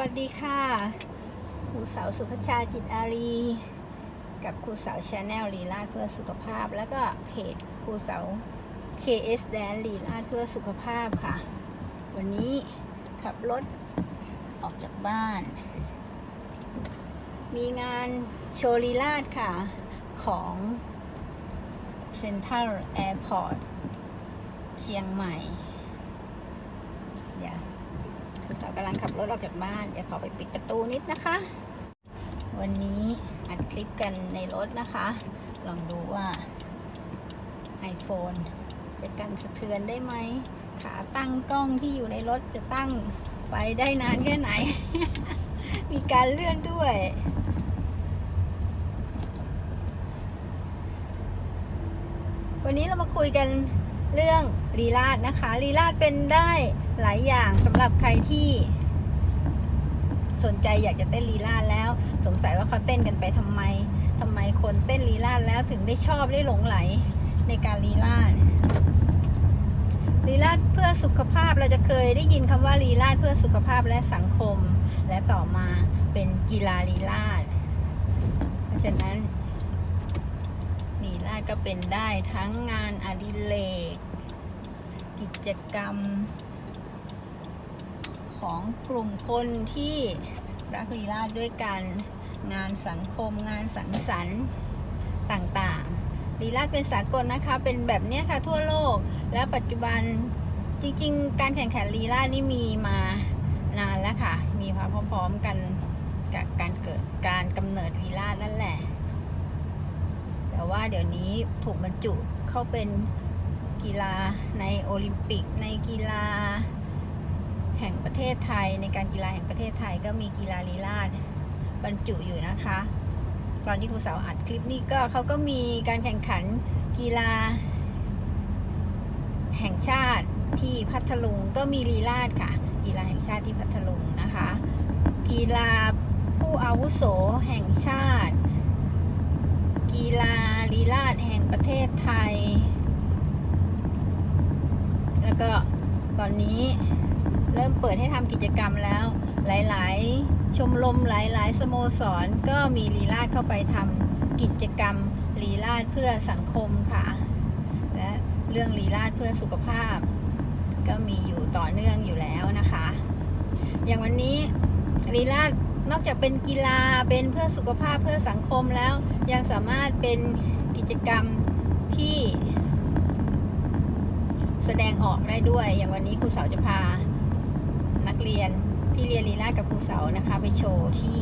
วัสดีค่ะครูสาวสุภชาจิตอารี กับครูสาวชาแนลลีลาดเพื่อสุขภาพ แล้วก็เพจครูสาว KS แดนลีลาดเพื่อสุขภาพค่ะ วันนี้ขับรถออกจากบ้าน มีงานโชว์ลีลาดค่ะ ของ Central Airport เชียงใหม่เดี๋ยว สาวกำลังขับรถออกจากบ้าน เดี๋ยวขอไปปิดประตูนิดนะคะ วันนี้อัดคลิปกันในรถนะคะ ลองดูว่า iPhone จะกันสะเทือนได้ไหม ขาตั้งกล้องที่อยู่ในรถจะตั้งไปได้นานแค่ไหน มีการเลื่อนด้วยวันนี้เรามาคุยกันเรื่องลีลาดนะคะลีลาดเป็นได้ หลายอย่างสำหรับใครที่สนใจอยากจะเต้นลีลาดแล้ว สงสัยว่าเขาเต้นกันไปทำไมทำไมคนเต้นลีลาดแล้วถึงได้ชอบได้หลงไหลในการลีลาดลีลาดเพื่อสุขภาพเราจะเคยได้ยินคำว่าลีลาดเพื่อสุขภาพและสังคม และต่อมาเป็นกีฬาลีลาดเพราะฉะนั้นลีลาดก็เป็นได้ทั้งงานอดิเรกกิจกรรม ของกลุ่มคนที่รักลีลาดด้วยกัน งานสังคมงานสังสรรค์ต่างๆลีลาดเป็นสากลนะคะ เป็นแบบเนี้ยค่ะทั่วโลก และปัจจุบันจริงๆ การแข่งขันลีลาดนี่มีมานานแล้วค่ะ มีมาพร้อมๆกันกับการเกิดการกำเนิดลีลาดนั่นแหละ แต่ว่าเดี๋ยวนี้ถูกบรรจุเข้าเป็นกีฬาในโอลิมปิกในกีฬา แห่งประเทศไทย ในการกีฬาแห่งประเทศไทยก็มีกีฬาลีลาดบรรจุอยู่นะคะ ตอนที่ครูสาวอัดคลิปนี้ก็เขาก็มีการแข่งขันกีฬา แห่งชาติที่พัทลุงก็มีลีลาดค่ะ กีฬาแห่งชาติที่พัทลุงนะคะ กีฬาผู้อาวุโสแห่งชาติ กีฬาลีลาดแห่งประเทศไทย แล้วก็ตอนนี้ เริ่มเปิดให้ทำกิจกรรมแล้ว หลายๆ ชมรมหลาย ๆ สโมสรก็มีลีลาดเข้าไปทำกิจกรรมลีลาดเพื่อสังคมค่ะ และเรื่องลีลาดเพื่อสุขภาพ ก็มีอยู่ต่อเนื่องอยู่แล้วนะคะ อย่างวันนี้ลีลาดนอกจากเป็นกีฬาเป็นเพื่อสุขภาพเพื่อสังคมแล้ว ยังสามารถเป็นกิจกรรมที่แสดงออกได้ด้วย อย่างวันนี้ครูสาวจะพา นักเรียนที่เรียนลีลากับครูเสานะคะ ไปโชว์ที่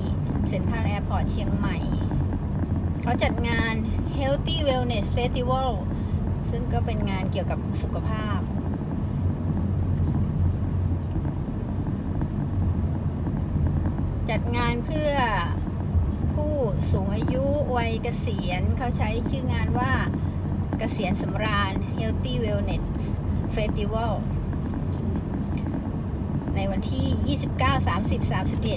เซ็นทรัลแอร์พอร์ตเชียงใหม่ เขาจัดงาน Healthy Wellness Festival ซึ่งก็เป็นงานเกี่ยวกับสุขภาพ จัดงานเพื่อผู้สูงอายุวัยเกษียณเขาใช้ชื่องานว่าเกษียณสำราญ Healthy Wellness Festival ในวันที่ 29 30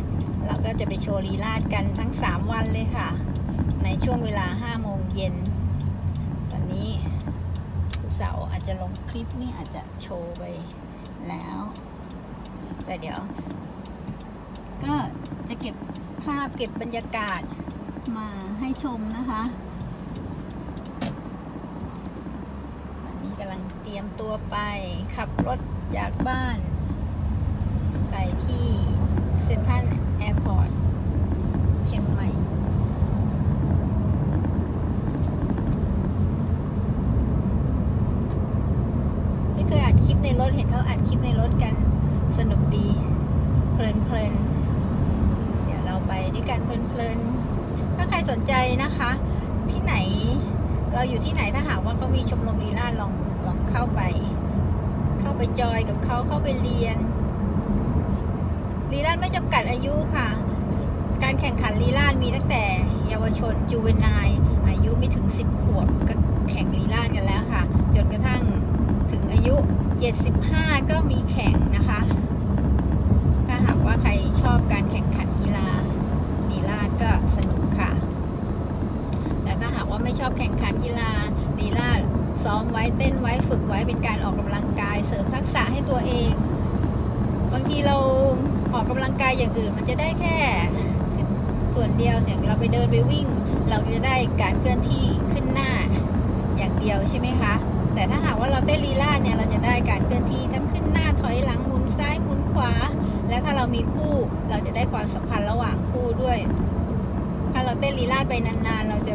31 เราก็จะไปโชว์ลีลาดกันทั้ง 3 วันเลยค่ะ ในช่วงเวลา 5 โมงเย็นตอนนี้ผู้สาวอาจจะลงคลิปนี่อาจจะโชว์ไปแล้ว แต่เดี๋ยว ก็จะเก็บภาพเก็บบรรยากาศมาให้ชมนะคะตอนนี้กำลังเตรียมตัวไปขับรถจากบ้าน ไปที่เซ็นทรัลแอร์พอร์ตเชียงใหม่ ไม่เคยอัดคลิปในรถ เห็นเขาอัดคลิปในรถกันสนุกดี เพลินเพลินเดี๋ยวเราไปด้วยกันเพลินเพลินถ้าใครสนใจนะคะ ที่ไหนเราอยู่ที่ไหนถ้าหากว่าเขามีชมรมลีลาลองลองเข้าไป เข้าไปจอยกับเขาเข้าไปเรียน ลีลาดไม่จำกัดอายุค่ะ การแข่งขันลีลาดมีตั้งแต่เยาวชนจูเวนไนอายุไม่ถึง 10 ขวบก็แข่งลีลาดกันแล้วค่ะ จนกระทั่งถึงอายุ 75 ก็มีแข่งนะคะ ถ้าหากว่าใครชอบการแข่งขันกีฬาลีลาดก็สนุกค่ะ แต่ถ้าหากว่าไม่ชอบแข่งขันกีฬาลีลาดซ้อมไว้เต้นไว้ฝึกไว้เป็นการออกกำลังกาย เสริมทักษะให้ตัวเอง บางทีเรา อกอกกำลังกายอย่างอื่น มันจะได้แค่ส่วนเดียวอย่างเราไปเดินไปวิ่ง เราจะได้การเคลื่อนที่ขึ้นหน้าอย่างเดียวใช่ไหมคะ แต่ถ้าหากว่าเราเต้นลีลาเนี่ยเราจะได้การเคลื่อนที่ทั้งขึ้นหน้าถอยหลังหมุนซ้ายหมุนขวา และถ้าเรามีคู่เราจะได้ความสัมพันธ์ระหว่างคู่ด้วย ถ้าเราเต้นลีลาไปนานๆ เราจะ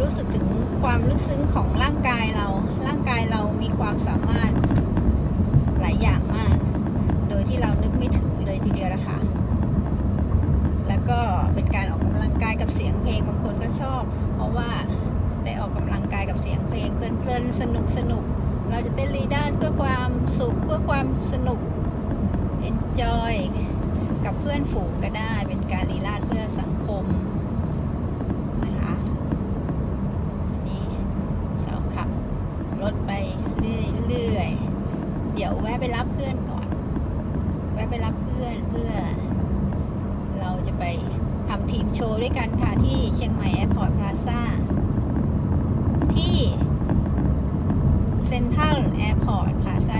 รู้สึกถึงความลึกซึ้งของร่างกายเราร่างกายเรามีความสามารถหลายอย่างมาก โดยที่เรานึกไม่ถึงเลยทีเดียวนะคะ แล้วก็เป็นการออกกำลังกายกับเสียงเพลงบางคนก็ชอบ เพราะว่าได้ ออกกำลังกายกับเสียงเพลงเพลินๆสนุกสนุกเราจะเต้นลีด้านเพื่อความสุขเพื่อความสนุก enjoy กับเพื่อนฝูงก็ได้เป็นการลีลาดเพื่อสังคมนะคะอันนี้สาวขับรถไปเรื่อยๆเดี๋ยวแวะไปรับเพื่อนก่อน แวะไปรับเพื่อนเพื่อ เราจะไปทำทีมโชว์ด้วยกันค่ะที่เชียงใหม่แอร์พอร์ตพลาซ่า ที่เซ็นทรัลแอร์พอร์ตพาซา